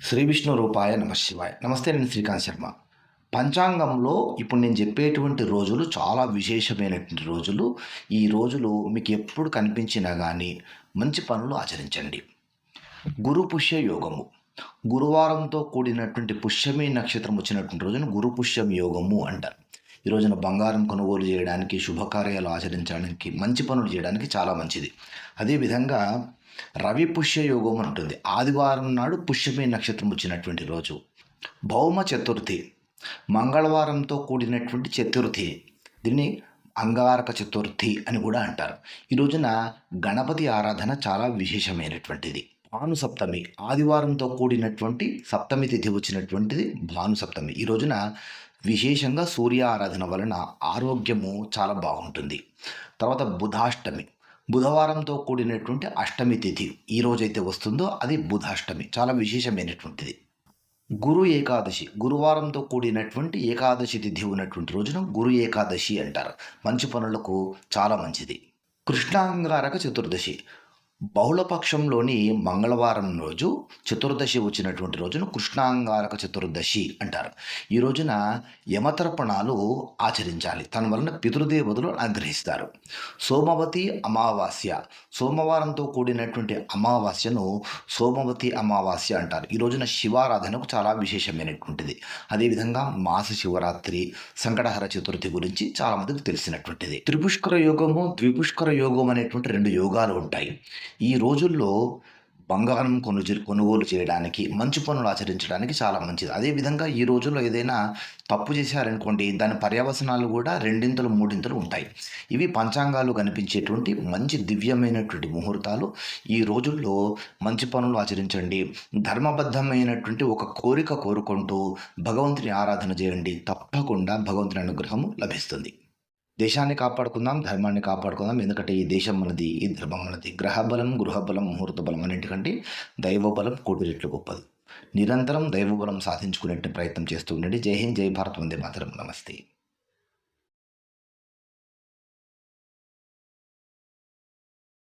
శ్రీ విష్ణు రూపాయ నమ శివాయ. నమస్తే నేను శ్రీకాంత్ శర్మ. పంచాంగంలో ఇప్పుడు నేను చెప్పేటువంటి రోజులు చాలా విశేషమైనటువంటి రోజులు. ఈ రోజులు మీకు ఎప్పుడు కనిపించినా కానీ మంచి పనులు ఆచరించండి. గురు పుష్య యోగము. గురువారంతో కూడినటువంటి పుష్యమి నక్షత్రం వచ్చినటువంటి రోజును గురు పుష్యం యోగము అంటారు. ఈ రోజున బంగారం కొనుగోలు చేయడానికి శుభకార్యాలు ఆచరించడానికి మంచి పనులు చేయడానికి చాలా మంచిది. అదేవిధంగా రవి పుష్య యోగం అని ఉంటుంది. ఆదివారం నాడు పుష్యమి నక్షత్రం వచ్చినటువంటి రోజు. భౌమ చతుర్థి. మంగళవారంతో కూడినటువంటి చతుర్థి. దీన్ని అంగారక చతుర్థి అని కూడా అంటారు. ఈ రోజున గణపతి ఆరాధన చాలా విశేషమైనటువంటిది. భాను సప్తమి ఆదివారంతో కూడినటువంటి సప్తమి తిథి వచ్చినటువంటిది భాను సప్తమి ఈ రోజున విశేషంగా సూర్య ఆరాధన వలన ఆరోగ్యము చాలా బాగుంటుంది. తర్వాత బుధాష్టమి. బుధవారంతో కూడినటువంటి అష్టమి తిథి ఈ రోజైతే వస్తుందో అది బుధాష్టమి. చాలా విశేషమైనటువంటిది. గురు ఏకాదశి. గురువారంతో కూడినటువంటి ఏకాదశి తిథి ఉన్నటువంటి రోజున గురు ఏకాదశి అంటారు. మంచి పనులకు చాలా మంచిది. కృష్ణాంగారక చతుర్దశి. బహుళపక్షంలోని మంగళవారం రోజు చతుర్దశి వచ్చినటువంటి రోజును కృష్ణాంగారక చతుర్దశి అంటారు. ఈ రోజున యమతర్పణాలు ఆచరించాలి. తన వలన పితృదేవతలు అనుగ్రహిస్తారు సోమవతి అమావాస్య. సోమవారంతో కూడినటువంటి అమావాస్యను సోమవతి అమావాస్య అంటారు. ఈ రోజున శివారాధనకు చాలా విశేషమైనటువంటిది. అదేవిధంగా మాస శివరాత్రి సంకటహర చతుర్థి గురించి చాలా మందికి తెలిసినటువంటిది. త్రిపుష్కర యోగము ద్విపుష్కర యోగం అనేటువంటి రెండు యోగాలు ఉంటాయి. ఈ రోజుల్లో బంగారం కొను కొనుగోలు చేయడానికి మంచి పనులు ఆచరించడానికి చాలా మంచిది. అదేవిధంగా ఈ రోజుల్లో ఏదైనా తప్పు చేశారనుకోండి దాని పర్యవసనాలు కూడా రెండింతలు మూడింతలు ఉంటాయి. ఇవి పంచాంగాలు కనిపించేటువంటి మంచి దివ్యమైనటువంటి ముహూర్తాలు. ఈ రోజుల్లో మంచి పనులు ఆచరించండి. ధర్మబద్ధమైనటువంటి ఒక కోరిక కోరుకుంటూ భగవంతుని ఆరాధన చేయండి. తప్పకుండా భగవంతుని అనుగ్రహము లభిస్తుంది. దేశాన్ని కాపాడుకుందాం ధర్మాన్ని కాపాడుకుందాం. ఎందుకంటే ఈ దేశం మనది ఈ ధర్మం మనది. గ్రహబలం గృహబలం ముహూర్త బలం అన్నింటికంటే దైవబలం కోటి రెట్లు గొప్పది. నిరంతరం దైవబలం సాధించుకునే ప్రయత్నం చేస్తూ ఉండండి. జై హింద్ జై భారత్ వందే మాతరం. నమస్తే.